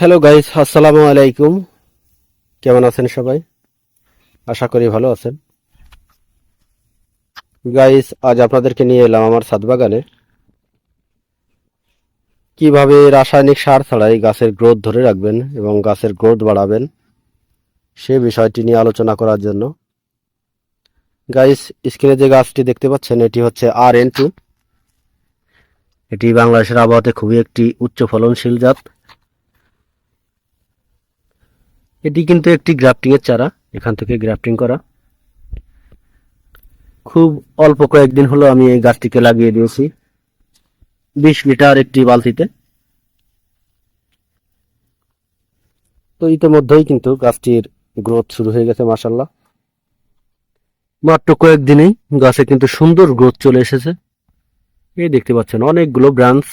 Hello guys আসসালামু আলাইকুম কেমন আছেন সবাই? আশা করি ভালো আছেন। গাইস আজ আপনাদেরকে নিয়ে এলাম আমার ছাদ বাগানে কীভাবে রাসায়নিক সার ছাড়াই গাছের গ্রোথ ধরে রাখবেন এবং গাছের গ্রোথ বাড়াবেন, সে বিষয়টি নিয়ে আলোচনা করার জন্য। গাইস স্ক্রিনে যে গাছটি দেখতে পাচ্ছেন, এটি হচ্ছে আর এন টু এটি বাংলাদেশের আবহাওয়াতে খুবই একটি উচ্চ ফলনশীল জাত। এটি কিন্তু একটি গ্রাফটিং এর চারা, এখান থেকে গ্রাফটিং করা। খুব অল্প কয়েকদিন হলো আমি এই গাছটিকে লাগিয়ে দিয়েছি। বিশ লিটার একটি বালতিতে। তো ইতিমধ্যেই কিন্তু গাছটির গ্রোথ শুরু হয়ে গেছে মাসাল্লাহ মাত্র কয়েকদিনেই গাছে কিন্তু সুন্দর গ্রোথ চলে এসেছে। এই দেখতে পাচ্ছেন অনেকগুলো ব্রাঞ্চ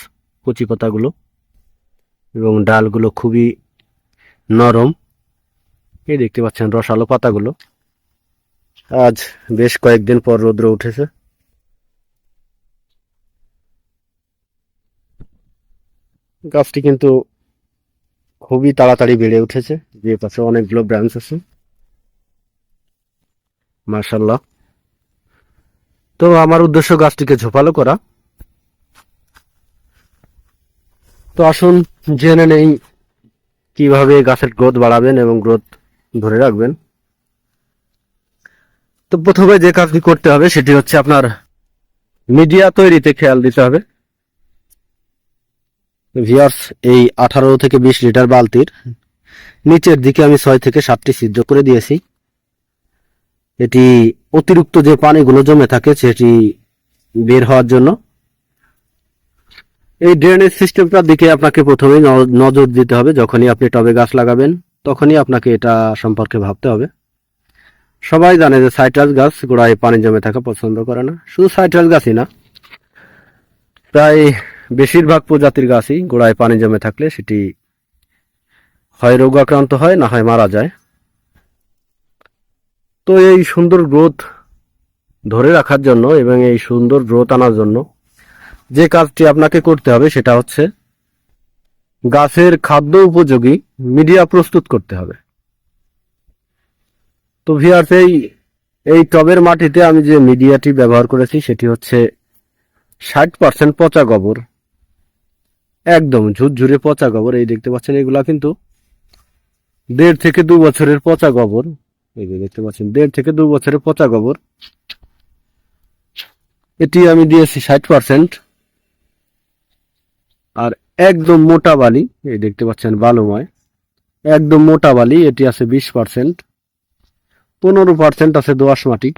কচি পাতাগুলো এবং ডালগুলো খুবই নরম। এই দেখতে পাচ্ছেন রসালো পাতাগুলো। আজ বেশ কয়েকদিন পর রৌদ্র উঠেছে। গাছটি কিন্তু খুবই তাড়াতাড়ি বেড়ে উঠেছে। যে পাশে অনেকগুলো ব্রাঞ্চ আছে। মার্শাল্লাহ তো আমার উদ্দেশ্য গাছটিকে ঝোপালো করা। তো আসুন জেনে নেই কীভাবে গাছের গ্রোথ বাড়াবেন এবং গ্রোথ ধরে রাখবেন। তো প্রথমে যে কাজটি করতে হবে সেটি হচ্ছে আপনার মিডিয়া তৈরিতে খেয়াল দিতে হবে। ভিয়ার্স এই আঠারো থেকে বিশ লিটার বালতির নিচের দিকে আমি ছয় থেকে সাতটি ছিদ্র করে দিয়েছি। এটি অতিরিক্ত যে পানিগুলো জমে থাকে সেটি বের হওয়ার জন্য। এই ড্রেনেজ সিস্টেমটার দিকে আপনাকে প্রথমেই ন- নজর দিতে হবে যখনই আপনি টবে গাছ লাগাবেন। তখনই আপনাকে এটা সম্পর্কে ভাবতে হবে। সবাই জানে যে সাইট্রাস গাছ গোড়ায় পানি জমে থাকা পছন্দ করে না। শুধু সাইট্রাস গাছই না, প্রায় বেশিরভাগ প্রজাতির গাছই গোড়ায় পানি জমে থাকলে সেটি হয় রোগাক্রান্ত হয়, না হয় মারা যায়। তো এই সুন্দর গ্রোথ ধরে রাখার জন্য এবং এই সুন্দর গ্রোথ আনার জন্য যে কাজটি আপনাকে করতে হবে সেটা হচ্ছে গাছের খাদ্য উপযোগী মিডিয়া প্রস্তুত করতে হবে। তো ভিয়ার্স এই এই টবের মাটিতে আমি যে মিডিয়াটি ব্যবহার করেছি সেটি হচ্ছে ষাট পার্সেন্ট পচা গোবর। একদম ঝুরঝুরে পচা গোবর, এই দেখতে পাচ্ছেন এগুলা কিন্তু দেড় থেকে দু বছরের পচা গোবর। এই দেখতে পাচ্ছেন, দেড় থেকে দু বছরের পচা গোবর। এটি আমি দিয়েছি ষাট পার্সেন্ট একদম মোটা বালি, এই দেখতে পাচ্ছেন বালুময়। একদম মোটা বালি, এটি আছে বিশ পার্সেন্ট পনেরো পার্সেন্ট আছে দোআঁশ মাটি।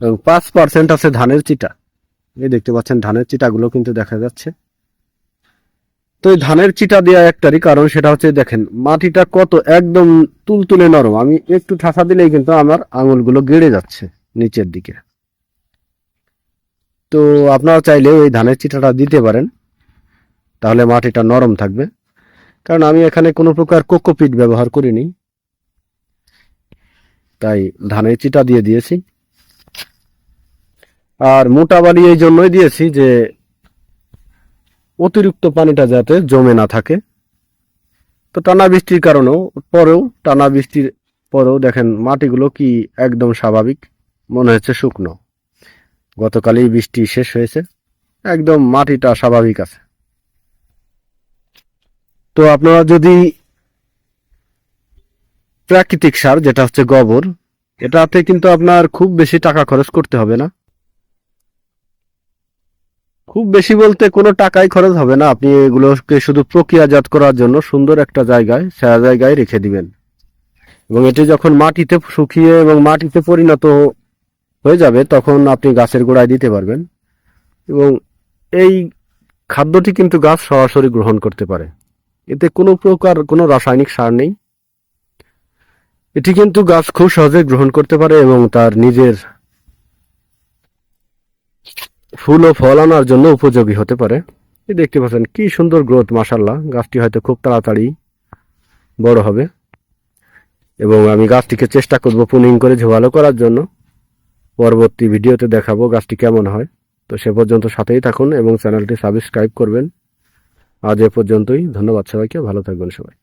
এবং পাঁচ পার্সেন্ট আছে ধানের চিটা। এই দেখতে পাচ্ছেন ধানের চিটাগুলো কিন্তু দেখা যাচ্ছে। তো এই ধানের চিটা দেওয়া একটারই কারণ সেটা হচ্ছে দেখেন, মাটিটা কত একদম তুলতুলে নরম। আমি একটু ঠাসা দিলেই কিন্তু আমার আঙুলগুলো গেড়ে যাচ্ছে নিচের দিকে। তো আপনারা চাইলেও এই ধানের চিটাটা দিতে পারেন। তাহলে মাটিটা নরম থাকবে। কারণ আমি এখানে কোনো প্রকার কোকোপিট ব্যবহার করিনি। তাই ধানের চিটা দিয়ে দিয়েছি। আর মোটা বালি এই জন্যই দিয়েছি যে অতিরিক্ত পানিটা যাতে জমে না থাকে। তো টানা বৃষ্টির কারণেও, পরেও টানা বৃষ্টির পরেও দেখেন মাটিগুলো কি একদম স্বাভাবিক, মনে হচ্ছে শুকনো। গতকালই বৃষ্টি শেষ হয়েছে। একদম মাটিটা স্বাভাবিক আছে। তো আপনারা যদি প্রাকৃতিক সার, যেটা হচ্ছে গোবর, এটাতে কিন্তু আপনার খুব বেশি টাকা খরচ করতে হবে না। খুব বেশি বলতে কোনো টাকাই খরচ হবে না। আপনি এগুলোকে শুধু প্রক্রিয়াজাত করার জন্য সুন্দর একটা জায়গায়, সেরা জায়গায় রেখে দিবেন। এবং এটি যখন মাটিতে শুকিয়ে এবং মাটিতে পরিণত হয়ে যাবে, তখন আপনি গাছের গোড়ায় দিতে পারবেন। এবং এই খাদ্যটি কিন্তু গাছ সরাসরি গ্রহণ করতে পারে। এতে কোনো প্রকার কোনো রাসায়নিক সার নেই। এটি কিন্তু গাছ খুব সহজে গ্রহণ করতে পারে এবং তার নিজের ফুল ও ফল আনার জন্য উপযোগী হতে পারে। এই দেখতে পাচ্ছেন কি সুন্দর গ্রোথ মাসাল্লাহ গাছটি হয়তো খুব তাড়াতাড়ি বড় হবে। এবং আমি গাছটিকে চেষ্টা করব পুনিং করে ঝোয়ালো করার জন্য। পরবর্তী ভিডিওতে দেখাবো গাছটি কেমন হয়। তো সে পর্যন্ত সাথেই থাকুন এবং চ্যানেলটি সাবস্ক্রাইব করবেন। আজ এ পর্যন্তই। ধন্যবাদ সবাইকে। ভালো থাকবেন সবাই।